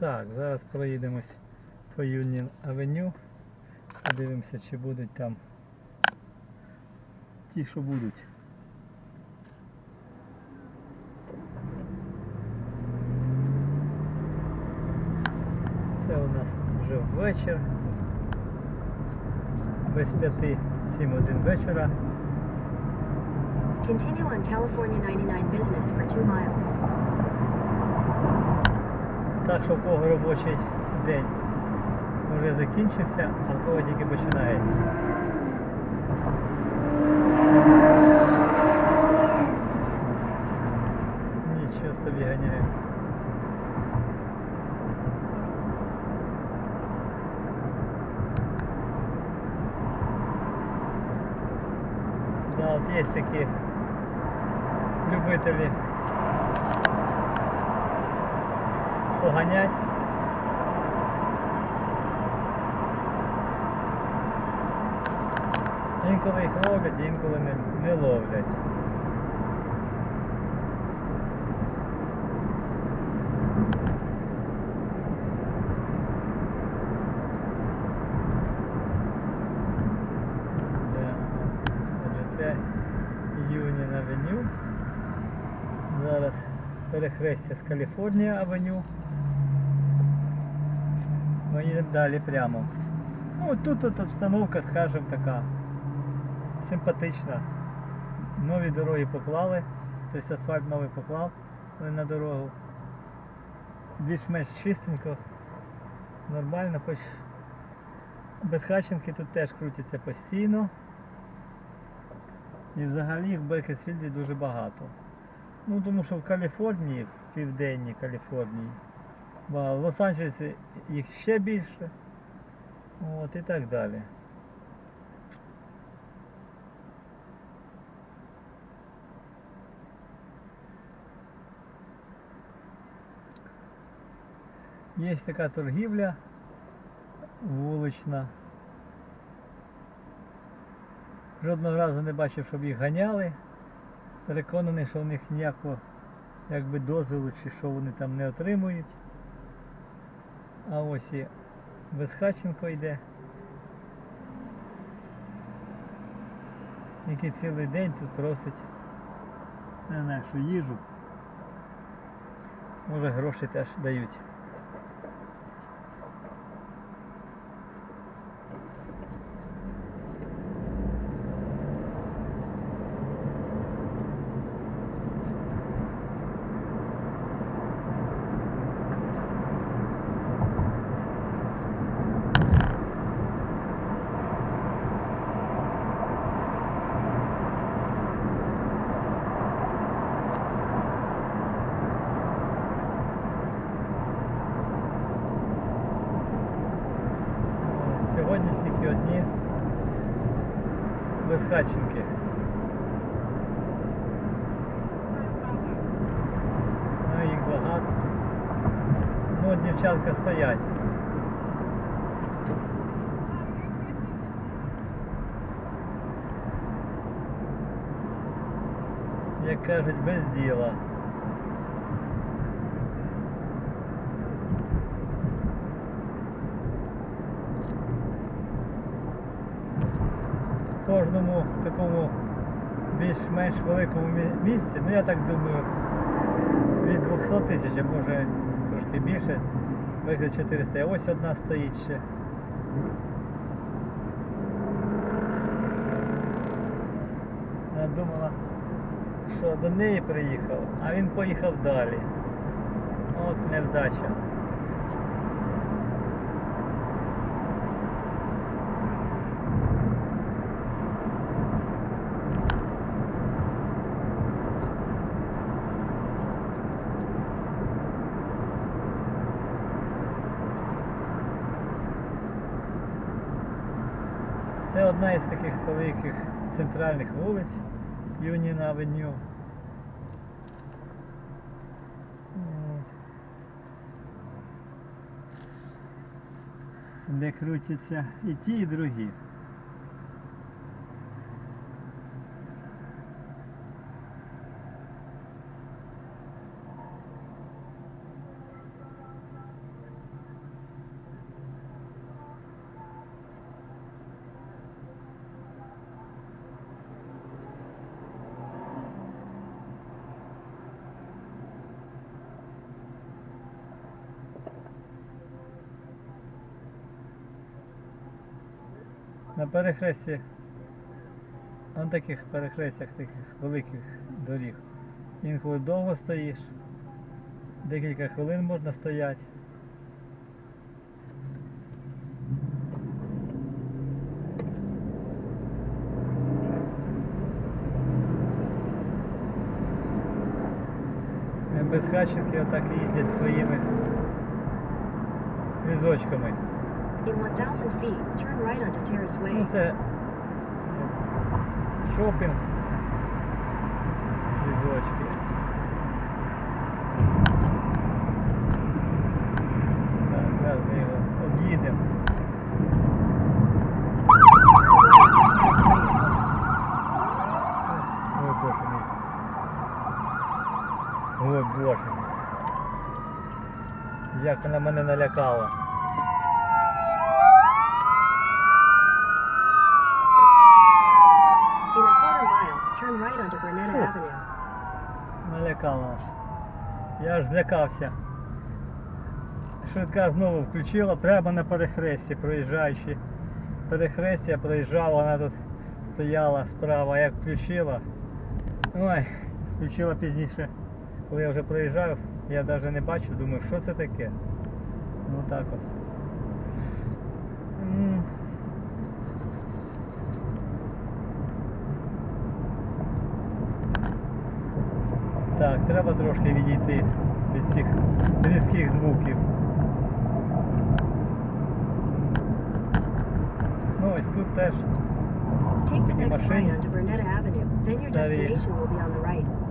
Так, зараз проїдемось по Юніон Авеню. Подивимося, чи будуть там ті, що будуть. Це у нас вже вечір. Без п'яти, сім один вечора. Continue on California 99 business for 2 miles. Так що в кого робочий день вже закінчився, а в кого тільки починається. Нічого собі ганяють. Да, от є такі любителі поганять. Інколи їх ловлять, інколи не, не ловлять. Це Юніон Авеню. Зараз перехрестя з Каліфорнія Авеню. Ми їдемо далі прямо. Ну тут от обстановка, скажімо, така симпатична. Нові дороги поклали, тобто асфальт новий поклав на дорогу. Більш-менш чистенько, нормально, хоч безхатченки тут теж крутяться постійно. І взагалі їх в Бекесфілді дуже багато. Ну тому що в Каліфорнії, в південній Каліфорнії, в Лос-Анджелесі їх ще більше. От і так далі. Є така торгівля вулична. Жодного разу не бачив, щоб їх ганяли. Переконаний, що в них ніякого якби дозволу чи що вони там не отримують. А ось і Безхаченко йде. Який цілий день тут просить. на нашу їжу. Може гроші теж дають. Безхатченки. Ну їх багато. Ну дівчатка стоять. Як кажуть, без діла. В кожному такому більш-менш великому місці, ну я так думаю, від 200 тисяч, а може трошки більше, вигляд 400. А ось одна стоїть ще. Вона думала, що до неї приїхав, а він поїхав далі. От невдача. Це одна із таких великих центральних вулиць Юніна Авеню. Де крутяться і ті, і другі. На перехресті, на таких перехрестях таких великих доріг. Інколи довго стоїш, декілька хвилин можна стояти. Безхатченки отак їздять своїми візочками. In 1,000 feet, turn right onto Terrace Ну, Way. це е, шопінг. Візочки. Так, зараз ми його об'їдемо. Ой, боже мій. Ой, боже. Як вона мене налякала. In a quarter mile, turn right onto Burnetta Фух. Avenue. Налякала аж. Я аж злякався. Швидка знову включила прямо на перехресті, проїжджаючи. Перехрестя проїжджав, вона тут стояла справа, як включила. Ой, включила пізніше. Коли я вже проїжджав, я навіть не бачив, думаю, що це таке. Ну так от. Так, треба трошки відійти від цих різких звуків. Ну ось тут теж Take the next line onto Burnetta Avenue. Then your destination will be on the right.